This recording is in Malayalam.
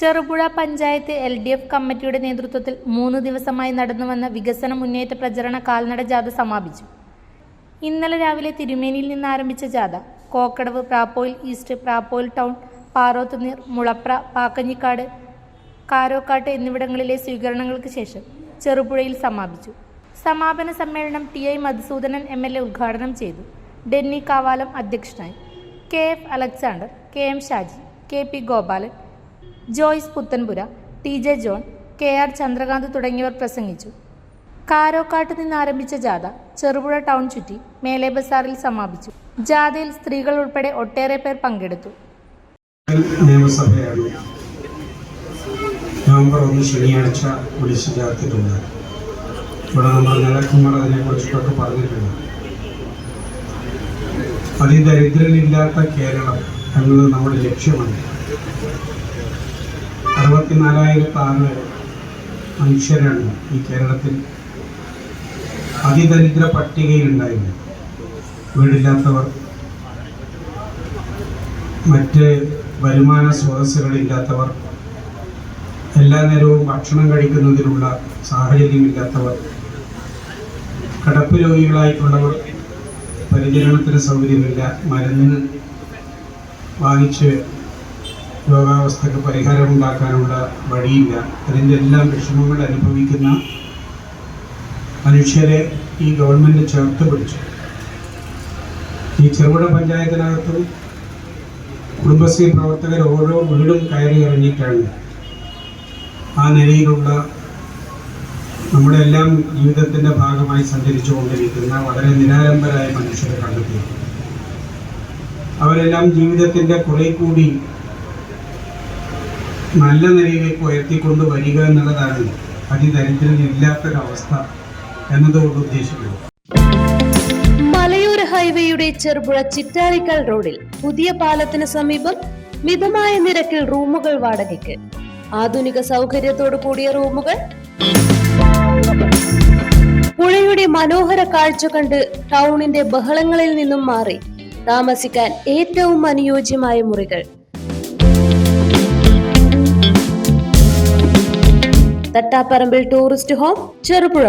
Cherupuzha panchayat L D F കമ്മിറ്റിയുടെ നേതൃത്വത്തിൽ മൂന്ന് ദിവസമായി നടന്നുവന്ന വികസന മുന്നേറ്റ പ്രചരണ കാൽനട ജാഥ സമാപിച്ചു. ഇന്നലെ രാവിലെ തിരുമേനിയിൽ നിന്ന് ആരംഭിച്ച ജാഥ കോക്കടവ് പ്രാപ്പോയിൽ ഈസ്റ്റ് പ്രാപ്പോയിൽ ടൗൺ പാറോത്തുനീർ മുളപ്ര പാക്കഞ്ഞിക്കാട് കാരോക്കാട്ട് എന്നിവിടങ്ങളിലെ സ്വീകരണങ്ങൾക്ക് ശേഷം ചെറുപുഴയിൽ സമാപിച്ചു. സമാപന സമ്മേളനം T I Madhusoodanan M L A ഉദ്ഘാടനം ചെയ്തു. ഡെന്നി കാവാലം അധ്യക്ഷനായി K F Alexander K M Shaji K P Gopalan Joyce Puthenpura T J John K R Chandrakanth തുടങ്ങിയവർ പ്രസംഗിച്ചു. കാരോക്കാട്ട് നിന്ന് ആരംഭിച്ച ജാഥ ചെറുപുഴ ടൗൺ ചുറ്റി മേലെ ബസാറിൽ സമാപിച്ചു. ജാഥയിൽ സ്ത്രീകൾ ഉൾപ്പെടെ ഒട്ടേറെ പേർ പങ്കെടുത്തു. നിയമസഭയാണ് നവംബർ ഒന്ന് ശനിയാഴ്ച വിളിച്ചു ചേർത്തിട്ടുണ്ട്. ഇവിടെ നമ്മൾ നേതാക്കന്മാർ അതിനെക്കുറിച്ചിട്ടൊക്കെ പറഞ്ഞിട്ടുണ്ട്. അതിദരിദ്രനില്ലാത്ത കേരളം എന്നത് നമ്മുടെ ലക്ഷ്യമാണ്. അറുപത്തിനാലായിരത്തി ആറ് മനുഷ്യരാണ് ഈ കേരളത്തിൽ. അതിദരിദ്ര പട്ടികയിലുണ്ടായിരുന്നു. വീടില്ലാത്തവർ മറ്റ് വരുമാന സ്രോതസ്സുകളില്ലാത്തവർ എല്ലാ നേരവും ഭക്ഷണം കഴിക്കുന്നതിനുള്ള സാഹചര്യമില്ലാത്തവർ കിടപ്പ് രോഗികളായിട്ടുള്ളവർ പരിചരണത്തിന് സൗകര്യമില്ല മരുന്നിന് വാങ്ങിച്ച് രോഗാവസ്ഥക്ക് പരിഹാരമുണ്ടാക്കാനുള്ള വഴിയില്ല. അതിന്റെ എല്ലാം വിഷമങ്ങൾ അനുഭവിക്കുന്ന മനുഷ്യരെ ഈ ഗവൺമെന്റ് ചേർത്ത് പിടിച്ചു. ഈ ചെറുപുഴ പഞ്ചായത്തിനകത്തും കുടുംബശ്രീ പ്രവർത്തകർ ഓരോ വീടും കയറി ഇറങ്ങിയിട്ടാണ് ആ നിലയിലുള്ള നമ്മുടെ എല്ലാം ജീവിതത്തിന്റെ ഭാഗമായി സഞ്ചരിച്ചു കൊണ്ടിരിക്കുന്ന വളരെ നിരാലംബരായ മനുഷ്യരെ കണ്ടെത്തി അവരെല്ലാം ജീവിതത്തിന്റെ കുറെ കൂടി നല്ല നിലയിലേക്ക് ഉയർത്തിക്കൊണ്ട് വരിക എന്നുള്ളതാണ് അതിദരിദ്രനില്ലാത്തൊരവസ്ഥ എന്നതുകൊണ്ട് ഉദ്ദേശിക്കുന്നത്. മലയോര ഹൈവേയുടെ ചെറുപുഴ ചിറ്റാരിക്കൽ റോഡിൽ പുതിയ പാലത്തിന് സമീപം മിതമായ നിരക്കിൽ റൂമുകൾ വാടകയ്ക്ക്. ആധുനിക സൗകര്യത്തോടു കൂടിയ റൂമുകൾ. പുഴയുടെ മനോഹര കാഴ്ച കണ്ട് ടൗണിന്റെ ബഹളങ്ങളിൽ നിന്നും മാറി താമസിക്കാൻ ഏറ്റവും അനുയോജ്യമായ മുറികൾ. Thattaparambil tourist home Cherupuzha